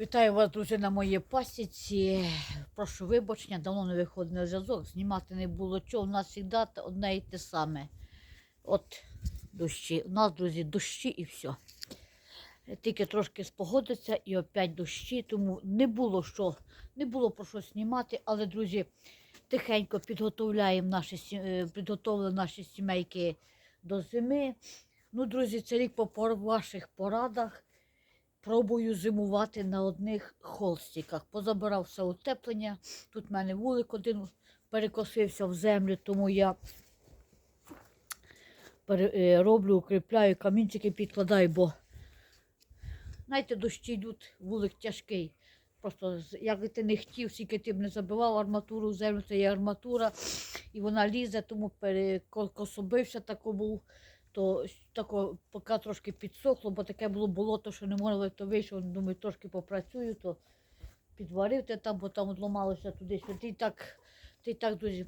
Вітаю вас, друзі, на моїй пасіці. Прошу вибачення, давно не виходив на зв'язок, знімати не було чого. У нас завжди одне і те саме. От дощі. У нас, друзі, дощі і все. Тільки трошки спогодиться і опять дощі, тому не було що, не було про що знімати, але, друзі, тихенько підготовляємо наші, е, підготовили наші сімейки до зими. Ну, друзі, це рік по ваших порадах пробую зимувати на одних холстиках. Позабирав все утеплення. Тут в мене вулик один перекосився в землю, тому я е, роблю, укріпляю, камінчики підкладаю, бо знаєте, дощі йдуть, вулик тяжкий. Просто як би ти не хотів, скільки ти б не забивав арматуру в землю, це є арматура, і вона лізе, тому перекособився тако був то тако, поки трошки підсохло, бо таке було болото, що не можна, то вийшов, думаю, трошки попрацюю, то підварив те там, бо там одламалося туди сюди. Ти так, ти так, друзі,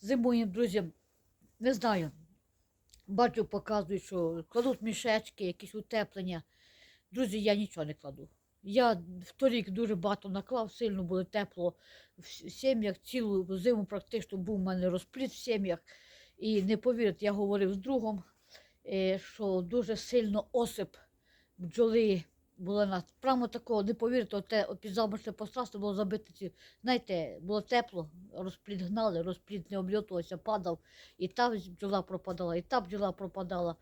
зимуємо, друзі, не знаю. Бачу, показують, що кладуть мішечки, якісь утеплення. Друзі, я нічого не кладу. Я в торік дуже багато наклав, сильно було тепло в сім'ях, цілу зиму практично був у мене розпліт в сім'ях. І не повірите, я говорив з другом, що дуже сильно осип бджоли була на прямо такого, не повірите, оте підзамочне пространство було забите. Знаєте, було тепло, розпліт гнали, розпліт не обльотувався, падав, і та бджола пропадала, і та бджола пропадала.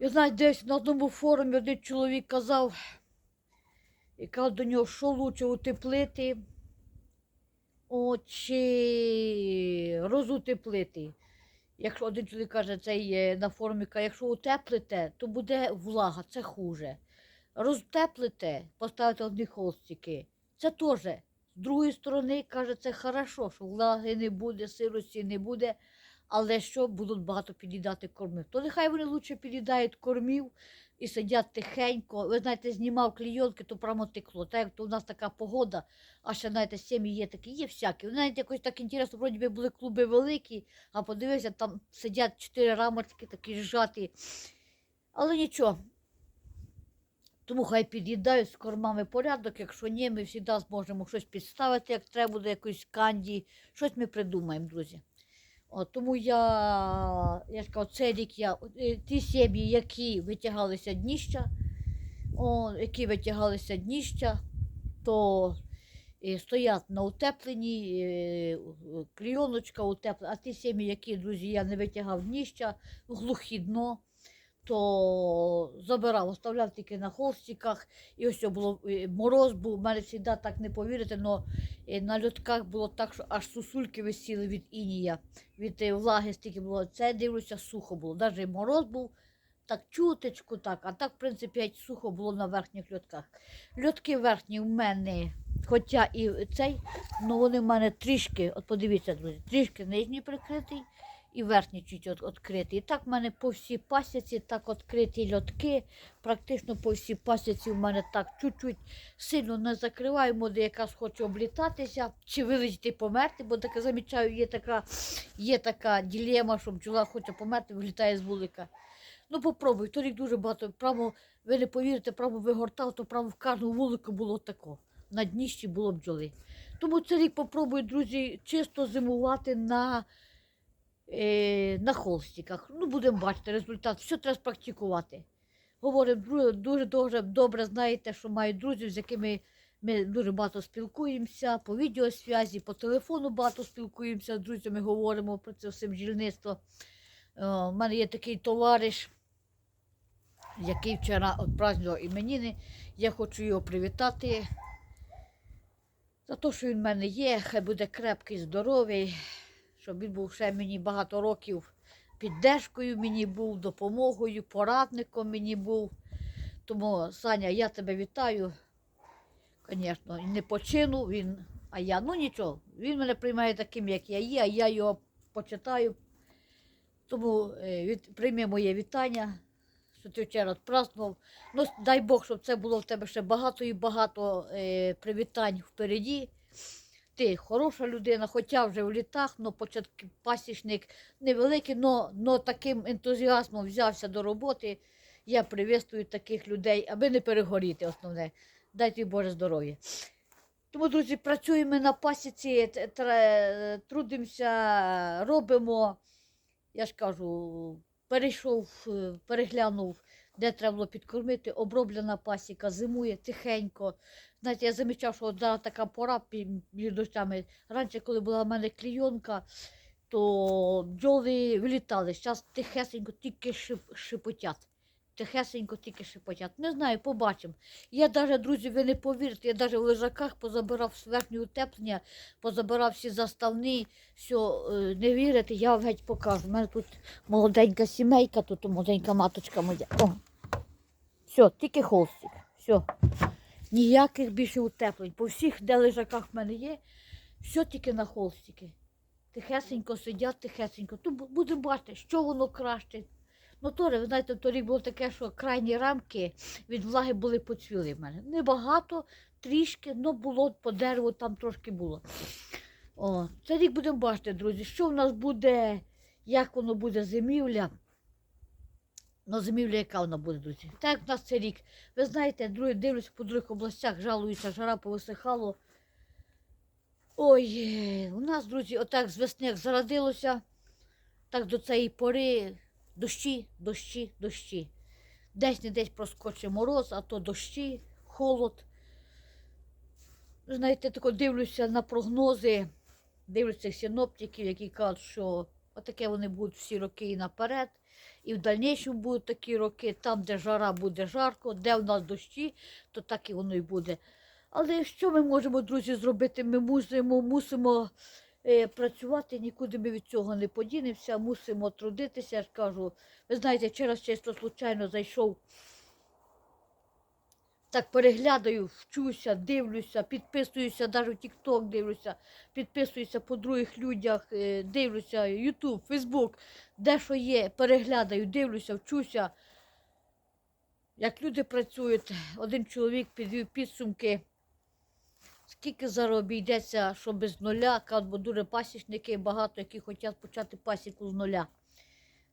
І знаєте, десь на одному форумі один чоловік казав, і казав до нього, що лучше утеплити, о, чи розутеплити. Якщо один чоловік каже, цей є на формі, каже, якщо утеплите, то буде влага, це хуже. Розтеплите, поставите одні холстики. Це теж. З другої сторони, каже, це хорошо, що влаги не буде, сирості не буде, але що будуть багато під'їдати кормів. То нехай вони лучше під'їдають кормів і сидять тихенько. Ви знаєте, знімав клійонки, то прямо текло. Так як то у нас така погода, а ще знаєте, сім'ї є такі, є всякі. Ви знаєте, якось так інтересно, вроді би були клуби великі, а подивився, там сидять чотири рамочки такі зжаті. Але нічого. Тому хай під'їдають з кормами порядок, якщо ні, ми завжди зможемо щось підставити, як треба буде, якусь канді. Щось ми придумаємо, друзі. От, тому я, я ж кажу, рік я е, ті сім'ї, які витягалися дніща, о, які витягалися дніща, то і стоять на утепленні, е, клійоночка утеплена, а ті сім'ї, які, друзі, я не витягав дніща, глухі дно, то забирав, оставляв тільки на холстиках. І ось було е, мороз був. У мене завжди так не повірите, але на льотках було так, що аж сусульки висіли від інія, від е, влаги стільки було. Це дивлюся, сухо було. Навіть мороз був. Так чуточку, так, а так, в принципі, геть сухо було на верхніх льотках. Льотки верхні в мене, хоча і цей, ну вони в мене трішки, от подивіться, друзі, трішки нижній прикритий і верхній чуть от. І так в мене по всій пасіці так відкриті льотки, практично по всій пасіці в мене так чуть-чуть сильно не закриваю, може якраз хоче облітатися, чи вилетіти померти, бо таке замічаю, є така, є така ділема, що бджола хоче померти, вилітає з вулика. Ну, попробуй, торік дуже багато. Право, ви не повірите, право вигортав, то право в кожному вулику було тако. На дніщі було бджоли. Тому цей рік попробую, друзі, чисто зимувати на, е, на холстиках. Ну, будемо бачити результат. Все треба спрактикувати. Говоримо, дуже дуже добре знаєте, що маю друзів, з якими ми дуже багато спілкуємося, по відеосвязі, по телефону багато спілкуємося з друзями, говоримо про це все бджільництво. Е, У мене є такий товариш, який вчора відпразнував іменини. Я хочу його привітати. За те, що він в мене є, хай буде крепкий, здоровий, щоб він був ще мені багато років піддержкою мені був, допомогою, порадником мені був. Тому, Саня, я тебе вітаю. Звісно, не почину він, а я. Ну нічого, він мене приймає таким, як я є, а я його почитаю. Тому е, від, прийми моє вітання, що ти вчора відпразнував. Ну, дай Бог, щоб це було в тебе ще багато і багато е, привітань впереді. Ти хороша людина, хоча вже в літах, але початки пасічник невеликий, але таким ентузіазмом взявся до роботи. Я приветствую таких людей, аби не перегоріти основне. дай тобі Боже здоров'я. Тому, друзі, працюємо на пасіці, трудимося, робимо. Я ж кажу, перейшов, переглянув, де треба було підкормити, оброблена пасіка, зимує тихенько. Знаєте, я замічав, що от зараз така пора між дощами. Раніше, коли була в мене клійонка, то бджоли вилітали. Зараз тихесенько тільки шип, шипотять. Тихесенько тільки шипотять. Не знаю, побачимо. Я навіть, друзі, ви не повірите, я навіть в лежаках позабирав з верхнього утеплення, позабирав всі заставні, все, не вірите, я вам геть покажу. У мене тут молоденька сімейка, тут молоденька маточка моя. О. Все, тільки холстик. Все. Ніяких більше утеплень. По всіх, де лежаках в мене є, все тільки на холстики. Тихесенько сидять, тихесенько. Тут будемо бачити, що воно краще. Ну, то, ви знаєте, торік було таке, що крайні рамки від влаги були поцвіли в мене. Небагато, трішки, але було по дереву там трошки було. О, це рік будемо бачити, друзі, що в нас буде, як воно буде зимівля. Ну, зимівля, яка вона буде, друзі. Так як в нас цей рік. Ви знаєте, друзі, дивлюся по других областях, жалуються, жара повисихало. Ой, у нас, друзі, отак з весни як зарадилося, так до цієї пори дощі, дощі, дощі. Десь не десь проскоче мороз, а то дощі, холод. Знаєте, тако дивлюся на прогнози, дивлюся синоптиків, які кажуть, що отаке вони будуть всі роки і наперед. І в дальнішому будуть такі роки, там, де жара буде жарко, де в нас дощі, то так і воно і буде. Але що ми можемо, друзі, зробити? Ми мусимо, мусимо е, працювати, нікуди ми від цього не подінемося, мусимо трудитися. Я ж кажу, ви знаєте, через чисто случайно зайшов. Так переглядаю, вчуся, дивлюся, підписуюся, навіть в TikTok дивлюся, підписуюся по других людях, е, дивлюся, YouTube, Facebook, де що є, переглядаю, дивлюся, вчуся. Як люди працюють, один чоловік підвів підсумки, скільки зараз обійдеться, що без нуля, кажуть, бо дуже пасічники багато, які хочуть почати пасіку з нуля.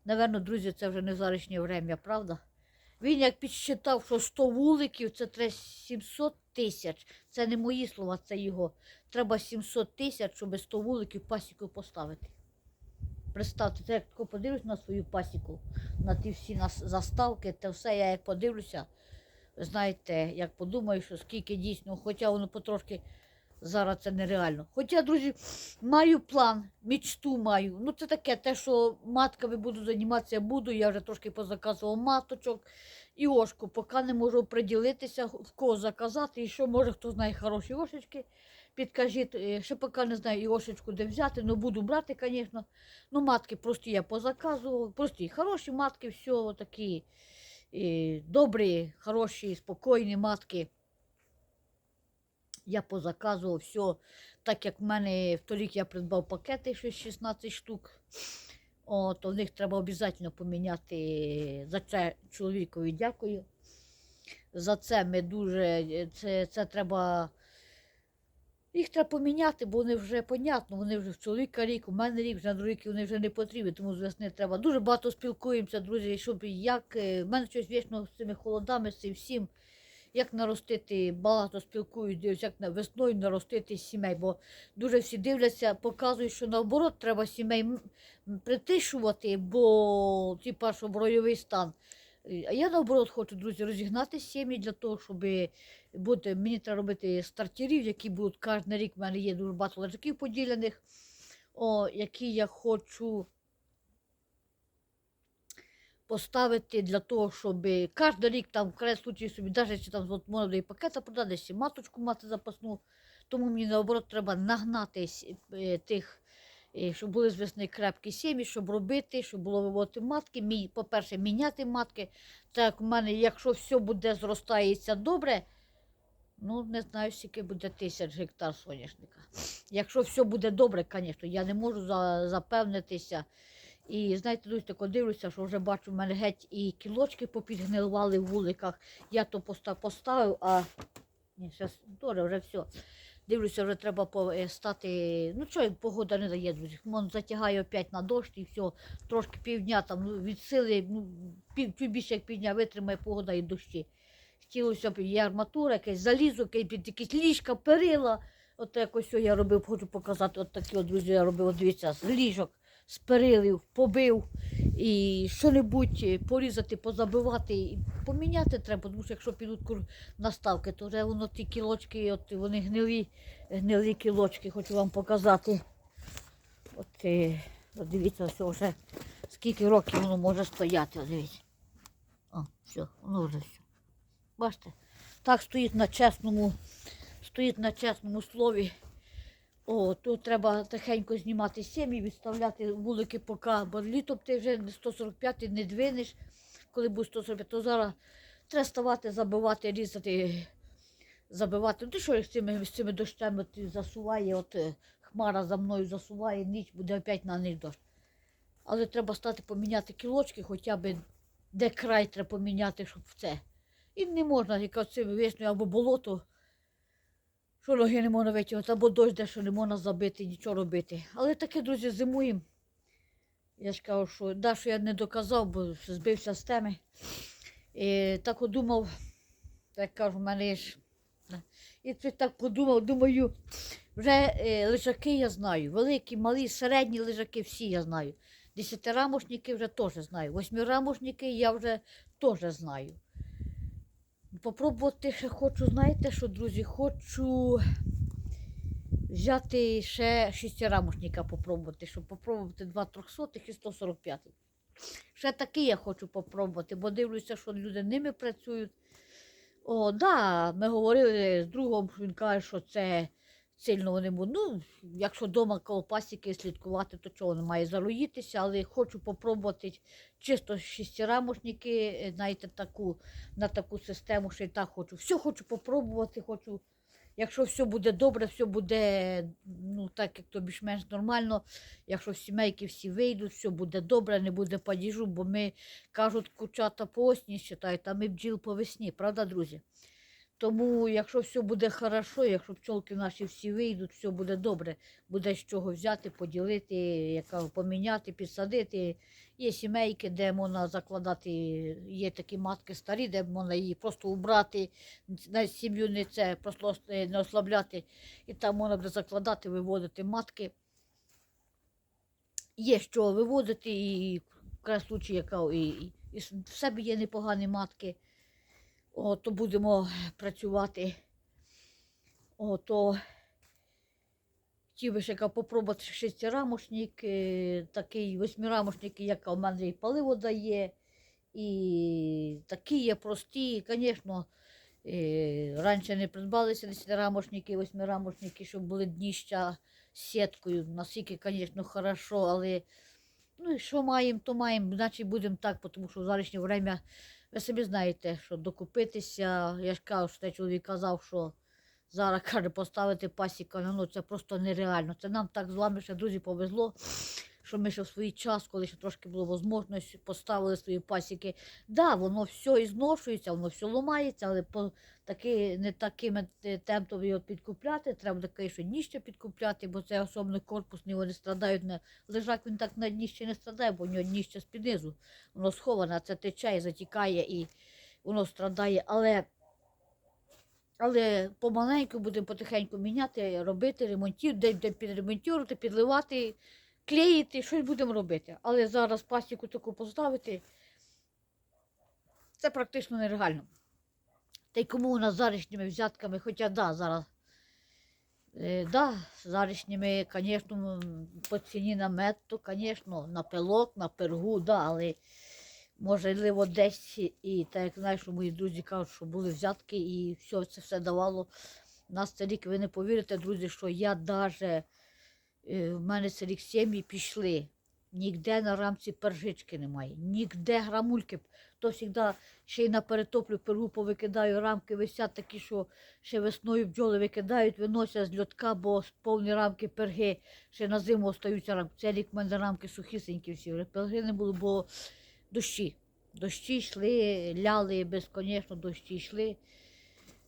Наверно, друзі, це вже не зарішнє время, правда? Він як підсчитав, що 100 вуликів це треба 700 тисяч. Це не мої слова, це його. Треба 700 тисяч, щоб 100 вуликів пасіку поставити. Представте, це як тако подивлюсь на свою пасіку, на ті всі заставки, те все, я як подивлюся, знаєте, як подумаю, що скільки дійсно, хоча воно потрошки зараз це нереально. Хоча, друзі, маю план, мічту маю. Ну, це таке, те, що матками буду займатися, буду. Я вже трошки позаказував маточок і ошку, поки не можу приділитися, в кого заказати, і що може, хто знає хороші ошечки. Підкажіть, е, ще поки не знаю і ошечку де взяти, ну буду брати, звісно. Ну, матки прості я позаказував, прості, хороші матки, все такі е, добрі, хороші, спокійні матки. Я позаказував все, так як в мене в торік я придбав пакети щось 16 штук. О, то в них треба обов'язково поміняти. За це чоловікові дякую. За це ми дуже. Це, це треба. Їх треба поміняти, бо вони вже понятно, вони вже в чоловіка рік, у мене рік, вже на другий рік вони вже не потрібні, тому з весни треба. Дуже багато спілкуємося, друзі, щоб як. е, В мене щось вічно з цими холодами, з цим всім як наростити, багато спілкуюсь, дивлюсь, як весною наростити сімей, бо дуже всі дивляться, показують, що наоборот треба сімей притишувати, бо типа, щоб ройовий стан. А я наоборот хочу, друзі, розігнати сім'ї для того, щоб бути, мені треба робити стартерів, які будуть кожен рік. У мене є дуже багато лежаків поділених, о, які я хочу поставити для того, щоб кожен рік там в случаї собі, навіть якщо там можна і пакета продати, і маточку мати запасну. Тому мені наоборот треба нагнати е, тих, е, щоб були з весни крепкі сім'ї, щоб робити, щоб було виводити матки. По-перше, міняти матки. Так, у мене, якщо все буде зростається добре, ну не знаю, скільки буде тисяч гектар соняшника. Якщо все буде добре, звісно, я не можу запевнитися. І знаєте, дуже тако дивлюся, що вже бачу, в мене геть і кілочки попідгнилували в вуликах. Я то поставив, а ні, зараз добре, вже все. Дивлюся, вже треба е, стати. Ну що, погода не дає, друзі. Вон затягає опять на дощ і все. Трошки півдня там ну, від сили, ну, пів, чуть більше як півдня витримає погода і дощі. Хотілося б є арматура, якесь залізо, якесь, якісь ліжка, перила. От якось я робив, хочу показати, от такі от, друзі, я робив, дивіться, з ліжок, з перилів, побив і що-небудь е, порізати, позабивати, і поміняти треба, тому що якщо підуть наставки, то вже воно ті кілочки, от вони гнилі, гнилі кілочки, хочу вам показати. От, е, от дивіться, все вже скільки років воно може стояти, дивіться. О, все, воно вже все. Бачите, так стоїть на чесному, стоїть на чесному слові. О, тут треба тихенько знімати сім'ї, відставляти вулики поки, бо літом ти вже не 145 не двинеш, коли буде 145, то зараз треба ставати, забивати, різати, забивати. Ну, ти що з цими, з цими дощами ти засуває, от е, хмара за мною засуває, ніч буде опять на ніч дощ. Але треба стати поміняти кілочки, хоча б де край треба поміняти, щоб це. І не можна, яка цим весною або болото, що ноги не можна витягнути, або дощ, дещо не можна забити, нічого робити. Але таке, друзі, зимуємо. Я ж кажу, що да, що я не доказав, бо збився з теми. І так от думав, так кажу, в мене ж. І це так подумав, думаю, вже е, лежаки я знаю. Великі, малі, середні лежаки всі я знаю. Десятирамошники вже теж знаю. Восьмирамошники я вже теж знаю. Попробувати ще хочу, знаєте що, друзі, хочу взяти ще шестирамошника попробувати, щоб попробувати два трьохсотих і 145. Ще такий я хочу попробувати, бо дивлюся, що люди ними працюють. О, да, ми говорили з другом, що він каже, що це сильно вони будуть. Ну, якщо вдома коло пасіки слідкувати, то чого немає заруїтися, але хочу попробувати чисто шестирамошники, е, знаєте, таку, на таку систему, що і так хочу. Все хочу попробувати, хочу. Якщо все буде добре, все буде ну, так, як то більш-менш нормально. Якщо сімейки всі вийдуть, все буде добре, не буде падіжу, бо ми кажуть, курчата по осні считають, а ми бджіл по весні, правда, друзі? Тому, якщо все буде хорошо, якщо пчолки наші всі вийдуть, все буде добре. Буде з чого взяти, поділити, яка, поміняти, підсадити. Є сімейки, де можна закладати, є такі матки старі, де можна її просто убрати, на сім'ю не це, просто е, не ослабляти. І там можна буде закладати, виводити матки. Є що виводити, і в крайньому случаї, яка і, і, і в себе є непогані матки. О, то будемо працювати. О, хотів би ще попробувати шестирамошник, е, такий восьмирамошник, яка в мене і паливо дає. І такі є прості. Звісно, е, раніше не придбалися десятирамошники, восьмирамошники, щоб були дніща з сіткою. Наскільки, звісно, хорошо, але ну, що маємо, то маємо, значить будемо так, тому що в зарішнє время ви собі знаєте, що докупитися. Я ж кажу, що чоловік казав, що зараз каже, поставити пасіка ну, це просто нереально. Це нам так з вами ще, друзі, повезло, що ми ще в свій час, коли ще трошки було можливість, поставили свої пасіки. Да, воно все зношується, воно все ламається, але по таки, не такими темпами його підкупляти. Треба таке, що дніще підкупляти, бо це особливо корпусні, вони страдають на лежак, він так на дніще не страдає, бо у нього дніще з-під низу. Воно сховане, це тече затікає і воно страдає. Але, але помаленьку будемо потихеньку міняти, робити, ремонтів, де, де підремонтувати, підливати, клеїти, щось будемо робити. Але зараз пастіку таку поставити, це практично нереально. Та й кому у нас зарішніми взятками, хоча да, зараз. Е, да, зарішніми, звісно, по ціні на мед, звісно, на пилок, на пергу, да, але можливо десь і так як знаєш, мої друзі кажуть, що були взятки і все це все давало. Цей рік, ви не повірите, друзі, що я е, в мене цей сім'ї пішли. Ніде на рамці пержички немає, ніде грамульки. То завжди ще й на перетоплю пергу повикидаю, рамки висять такі, що ще весною бджоли викидають, виносять з льотка, бо повні рамки перги, ще на зиму остаються рамки. Цей рік в мене рамки сухісенькі всі, перги не було, бо дощі. Дощі йшли, ляли безконечно, дощі йшли.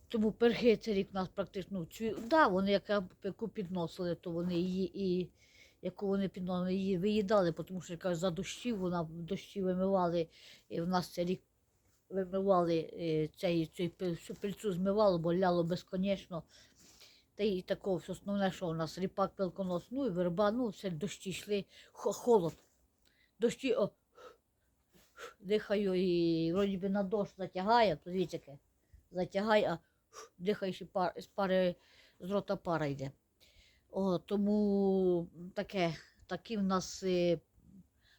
Тому перги цей рік нас практично цві... да, вони яка яку підносили, то вони її і яку вони підносили, її виїдали, тому що кажуть, за дощів вона дощі вимивали. І в нас цей рік вимивали е, цей, цей пил- пильцю змивало, бо ляло безконечно. Та й такого основне, що у нас ріпак пилконос, ну і верба, ну все дощі йшли, холод. Дощі, о, дихаю і вроді би на дощ затягає, то яке, затягає, а дихаєш пар, з пари з рота пара йде. О, тому таке, такі в нас. е,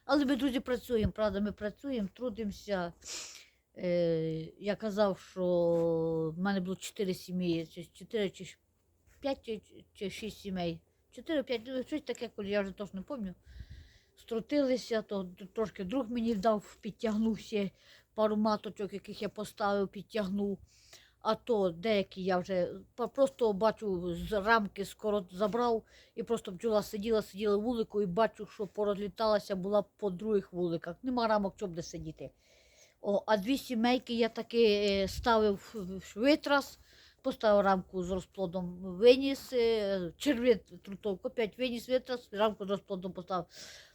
Але ми, друзі, працюємо, правда, ми працюємо, трудимося. Е, я казав, що в мене було 4 сім'ї, чи 4 чи 5 чи, чи 6 сімей. 4-5, ну, щось таке, коли я вже точно не пам'ятаю. Струтилися, то трошки друг мені дав, підтягнувся, пару маточок, яких я поставив, підтягнув. А то деякі я вже просто бачу з рамки скоро забрав і просто бджола сиділа, сиділа вулику і бачу, що порозліталася була по других вуликах. Нема рамок, щоб де сидіти. О, а дві сімейки я таки е, ставив витрас, поставив рамку з розплодом, виніс, е, червит трутовку, опять виніс витрас, рамку з розплодом поставив.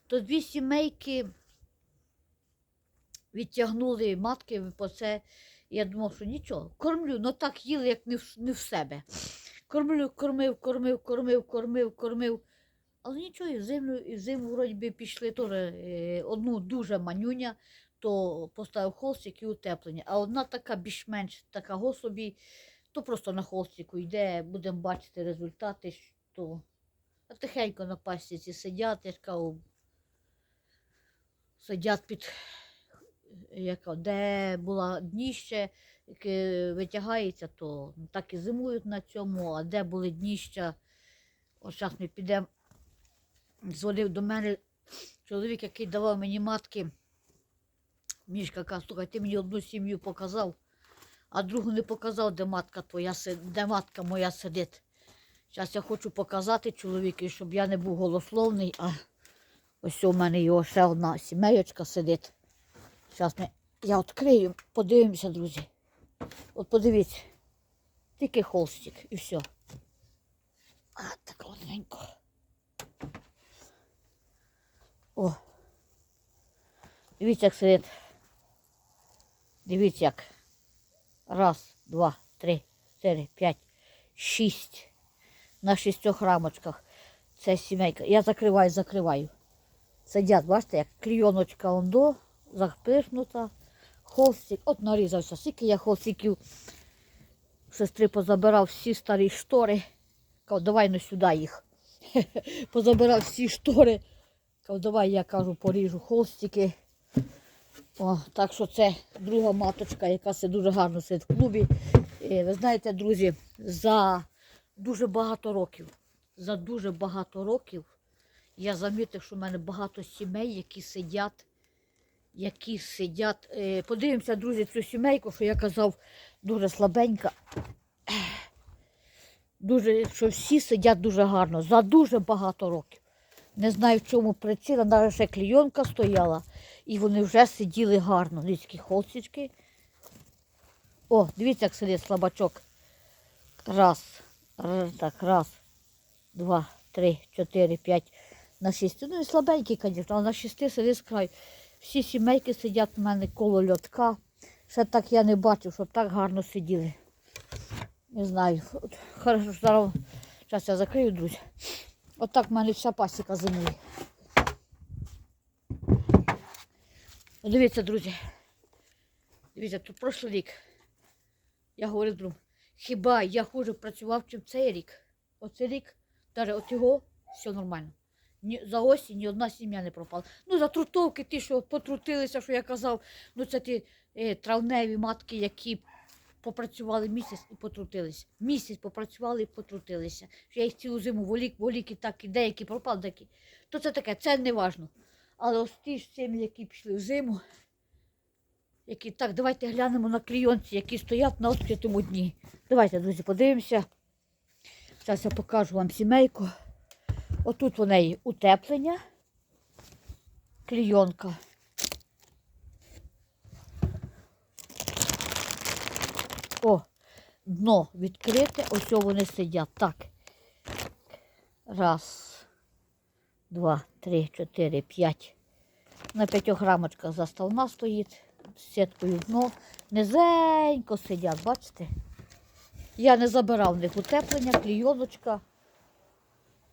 То дві сімейки відтягнули матки по це. Я думав, що нічого, кормлю, ну так їли, як не в, не в себе. Кормлю, кормив, кормив, кормив, кормив, кормив. Але нічого, і зиму, і зиму вроді би пішли теж е, одну дуже манюня, то поставив холстик і утеплення. А одна така більш-менш така го собі, то просто на холстику йде, будемо бачити результати, що а тихенько на пастіці сидять, я ж сидять під яка, де була дніще, яке витягається, то так і зимують на цьому, а де були дніща, ось зараз ми підемо. Дзвонив до мене чоловік, який давав мені матки. Мішка каже, слухай, ти мені одну сім'ю показав, а другу не показав, де матка твоя де матка моя сидить. Зараз я хочу показати чоловіку, щоб я не був голословний, а ось у мене його ще одна сімейочка сидить. Зараз ми, я відкрию, подивимося, друзі. От подивіться, тільки холстик і все. А, так ладненько. О. Дивіться, як сидить. Дивіться, як. Раз, два, три, чотири, п'ять, шість. На шістьох рамочках. Це сімейка. Я закриваю, закриваю. Сидять, бачите, як клійоночка ондо, запишнута. Холстик. От нарізався. Скільки я холстиків сестри позабирав всі старі штори. Кажу, давай ну сюди їх. Позабирав всі штори. Кажу, давай я кажу, поріжу холстики. О, так що це друга маточка, яка се дуже гарно сидить в клубі. Е, Ви знаєте, друзі, за дуже багато років, за дуже багато років я замітив, що в мене багато сімей, які сидять, які сидять. Е, Подивимося, друзі, цю сімейку, що я казав, дуже слабенька. Дуже, що всі сидять дуже гарно, за дуже багато років. Не знаю, в чому причина, навіть ще клійонка стояла, і вони вже сиділи гарно. Дивіться, холстички. О, дивіться, як сидить слабачок. Раз, так, раз, два, три, чотири, п'ять, на шість. Ну і слабенький, звісно, але на шести сидить з краю. Всі сімейки сидять в мене коло льотка. Ще так я не бачив, щоб так гарно сиділи. Не знаю. От, Хорошо, зараз, зараз я закрию, друзі. Отак в мене вся пасіка зимує. Ну, Дивіться, друзі. Дивіться, тут прошлий рік. Я говорю другу, хіба я хуже працював, чим цей рік? Оцей рік, навіть от його, все нормально. Ні, за осінь ні одна сім'я не пропала. Ну, за трутовки ті, що потрутилися, що я казав, ну це ті е, травневі матки, які попрацювали місяць і потрутилися. Місяць попрацювали і потрутилися. Що я їх цілу зиму волік, волік і так, і деякі пропали, деякі. То це таке, це не важно. Але ось ті ж сім'ї, які пішли в зиму, які так, давайте глянемо на клійонці, які стоять на відкритому дні. Давайте, друзі, подивимося. Зараз я покажу вам сімейку. Отут у неї утеплення, клійонка. О, дно відкрите, ось вони сидять. Так. Раз, два, три, чотири, п'ять. На п'ятьох рамочках заставна стоїть. з сіткою дно. Низенько сидять, бачите? Я не забирав в них утеплення, клійоночка.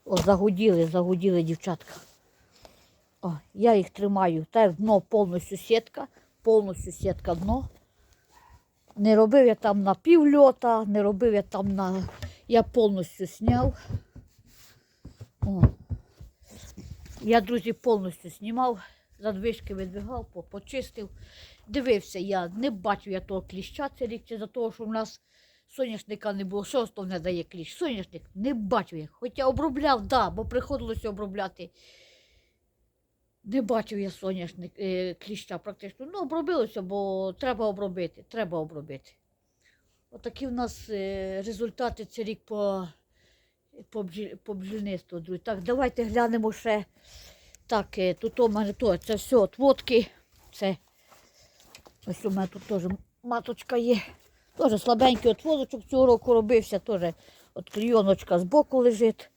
О, загуділи, загуділи дівчатка. О, я їх тримаю. Так дно повністю сітка, повністю сітка дно. Не робив я там на півльота, не робив я там на. Я повністю зняв. О. Я, друзі, повністю знімав, задвижки видвигав, по- почистив. Дивився я, не бачив я того кліща цей рік, чи за того, що в нас соняшника не було. Що основне дає кліщ? Соняшник не бачив я. Хоча обробляв, да, бо приходилося обробляти. Не бачив я соняшник е, кліща практично. Ну, обробилося, бо треба обробити. Треба обробити. Отакі в нас е, результати цей рік по, по, по бджільництву, друзі. Так, давайте глянемо ще. Так, е, тут у мене то, це все от водки. Це ось у мене тут теж маточка є. Теж слабенький от водочок цього року робився, теж от клійоночка збоку лежить.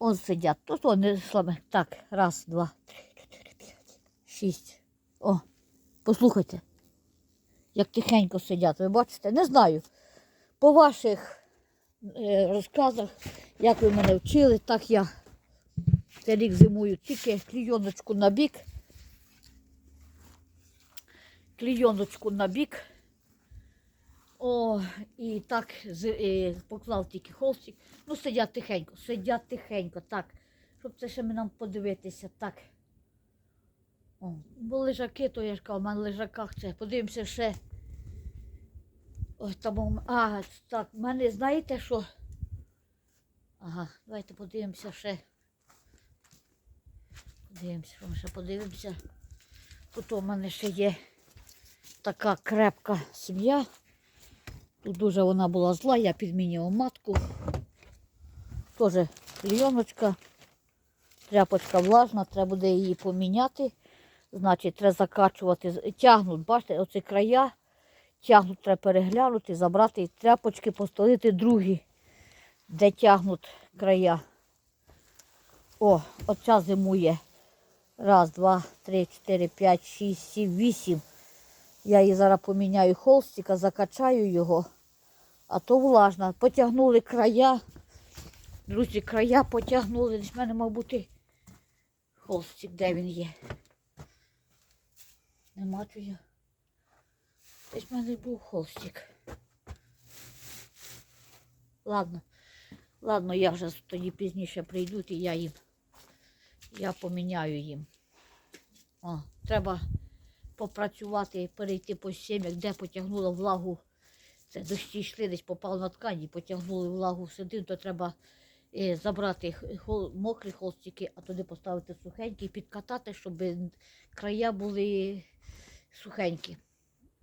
Он сидять. Тут вони слабе. Так, раз, два, три, чотири, п'ять, шість. О, послухайте, як тихенько сидять. Ви бачите? Не знаю. По ваших е, розказах, як ви мене вчили, так я цей рік зимую тільки клійоночку на бік. Клійоночку на бік. О, і так з, е, поклав тільки холстик. Ну, сидять тихенько, сидять тихенько, так. Щоб це ще нам подивитися, так. О, бо лежаки, то я ж кажу, в мене лежаках це. Подивимося ще. Ось там. А, так, в мене знаєте що? Ага, давайте подивимося ще. Подивимося, що ми ще подивимося. Тут у мене ще є така крепка сім'я. Тут дуже вона була зла, я підмінював матку. Теж клійоночка, тряпочка влажна, треба буде її поміняти. Значить, треба закачувати, тягнуть, бачите, оці края, тягнуть, треба переглянути, забрати тряпочки, постелити другі, де тягнуть края. О, оця зимує. Раз, два, три, чотири, п'ять, шість, сім, вісім. Я її зараз поміняю холстика, закачаю його, а то влажна. Потягнули края. Друзі, края потягнули. Десь в мене, мав бути холстик, де він є. Нема я. Десь в мене був холстик. Ладно. Ладно, я вже тоді пізніше прийдуть і я їм. Я поміняю їм. О, треба попрацювати, перейти по сім'ях, де потягнула влагу. Це дощі йшли, десь попав на ткані, потягнули влагу сюди, то треба е, забрати хол, мокрі холстики, а туди поставити сухенькі, підкатати, щоб края були сухенькі.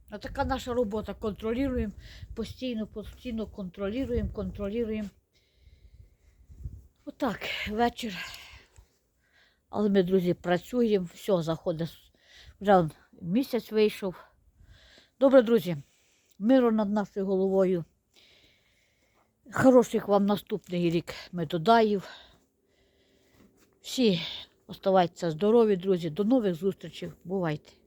А така наша робота. Контролюємо, постійно, постійно контролюємо, контролюємо. Отак, вечір. Але ми, друзі, працюємо, все, заходить. Вже місяць вийшов. Добре, друзі, миру над нашою головою. Хороших вам наступний рік медодаїв. Всі оставайтеся здорові, друзі. До нових зустрічей. Бувайте!